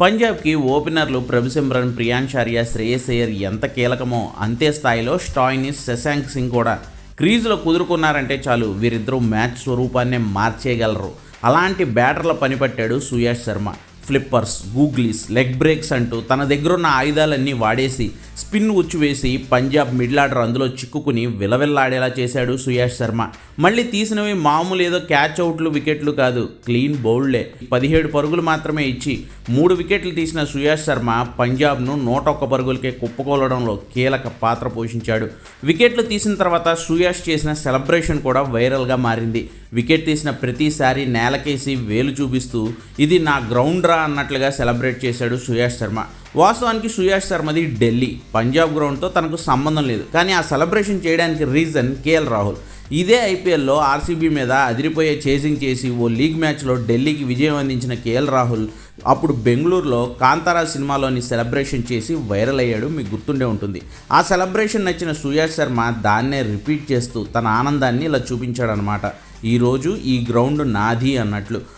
పంజాబ్కి ఓపెనర్లు ప్రభుసిమ్రన్ ప్రియాంశార్య శ్రేయస్ అయ్యర్ ఎంత కీలకమో అంతే స్థాయిలో స్టాయినిస్ శశాంక్ సింగ్ కూడా. క్రీజులో కుదురుకున్నారంటే చాలు వీరిద్దరూ మ్యాచ్ స్వరూపాన్నే మార్చేయగలరు. అలాంటి బ్యాటర్ల పనిపట్టాడు Suyash Sharma. Flippers googlies leg breaks అంటూ తన దగ్గరున్న ఆయుధాలన్నీ వాడేసి స్పిన్ ఉచ్చువేసి పంజాబ్ మిడిల్ ఆర్డర్ అందులో చిక్కుకుని విలవిల్లాడేలా చేశాడు సుయాష్ శర్మ. మళ్ళీ తీసినవి మామూలు ఏదో క్యాచ్ అవుట్లు వికెట్లు కాదు. క్లీన్ బౌల్డే. పదిహేడు పరుగులు మాత్రమే ఇచ్చి మూడు వికెట్లు తీసిన సుయాష్ శర్మ పంజాబ్ను నూట ఒక్క పరుగులకే కుప్పకూలడంలో కీలక పాత్ర పోషించాడు. వికెట్లు తీసిన తర్వాత సుయాష్ చేసిన సెలబ్రేషన్ కూడా వైరల్గా మారింది. వికెట్ తీసిన ప్రతిసారి నేలకేసి వేలు చూపిస్తూ ఇది నా గ్రౌండ్ రా అన్నట్లుగా సెలబ్రేట్ చేశాడు సుయాష్ శర్మ. వాస్తవానికి సుయాష్ శర్మది ఢిల్లీ. పంజాబ్ గ్రౌండ్తో తనకు సంబంధం లేదు. కానీ ఆ సెలబ్రేషన్ చేయడానికి రీజన్ కేఎల్ రాహుల్. ఇదే ఐపీఎల్లో ఆర్సీబీ మీద అదిరిపోయే చేసింగ్ చేసి ఓ లీగ్ మ్యాచ్లో ఢిల్లీకి విజయం అందించిన కేఎల్ రాహుల్ అప్పుడు బెంగళూరులో కాంతారా సినిమాలోని సెలబ్రేషన్ చేసి వైరల్ అయ్యాడు. మీకు గుర్తుండే ఉంటుంది. ఆ సెలబ్రేషన్ నచ్చిన సుయాష్ శర్మ దాన్నే రిపీట్ చేస్తూ తన ఆనందాన్ని ఇలా చూపించాడనమాట ఈరోజు ఈ గ్రౌండ్ నాది అన్నట్లు.